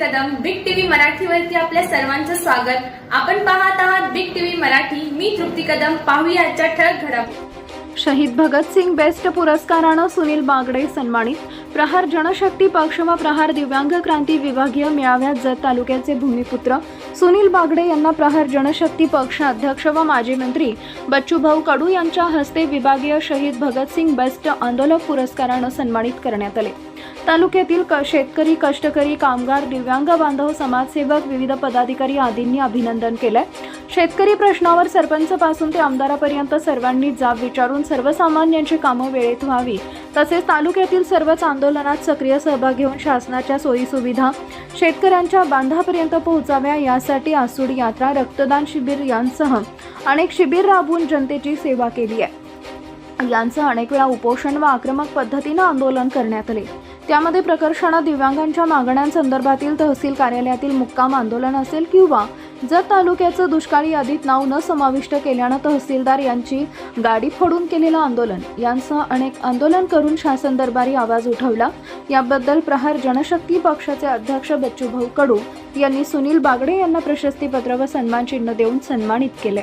Kadam big TV मराठीवरती आपल्या सर्वांचं स्वागत. आपण पाहत आहात बिग टीव्ही मराठी. मी तृप्ती कदम. पाहूया आजच्या ठळक घडामोडी शहीद भगतसिंग बेस्ट पुरस्कारानं सुनील बागडे सन्मानित. प्रहार जनशक्ती पक्ष व प्रहार दिव्यांग क्रांती विभागीय मेळाव्यात जत तालुक्याचे भूमिपुत्र सुनील बागडे यांना प्रहार जनशक्ती पक्ष अध्यक्ष व माजी मंत्री बच्चूभाऊ कडू यांच्या हस्ते विभागीय शहीद भगतसिंग बेस्ट आंदोलक पुरस्कारानं सन्मानित करण्यात आले. तालुक्यातील क- शेतकरी कष्टकरी कामगार दिव्यांग बांधव समाजसेवक विविध पदाधिकारी आदींनी अभिनंदन केलंय. शेतकरी प्रश्नावर सरपंचपासून ते आमदारापर्यंत सर्वांनी जाब विचारून सर्वसामान्यांची कामं वेळेत व्हावी. तसेच तालुक्यातील सर्वच आंदोलनात सक्रिय सहभाग घेऊन शासनाच्या सोयीसुविधा शेतकऱ्यांच्या बांधापर्यंत पोहोचाव्या यासाठी आसूड यात्रा रक्तदान शिबिर यांसह अनेक शिबिर राबवून जनतेची सेवा केली आहे. यांचं अनेक वेळा उपोषण व आक्रमक पद्धतीनं आंदोलन करण्यात आले. त्यामध्ये प्रकर्षानं दिव्यांगांच्या मागण्यांसंदर्भातील तहसील कार्यालयातील मुक्काम आंदोलन असेल किंवा जत तालुक्याचं दुष्काळी यादीत नाव न समाविष्ट केल्यानं तहसीलदार यांची गाडी फोडून केलेलं आंदोलन यांसह अनेक आंदोलन करून शासन दरबारी आवाज उठवला. याबद्दल प्रहार जनशक्ती पक्षाचे अध्यक्ष बच्चूभाऊ कडू यांनी सुनील बागडे यांना प्रशस्तीपत्र व सन्मानचिन्ह देऊन सन्मानित केले.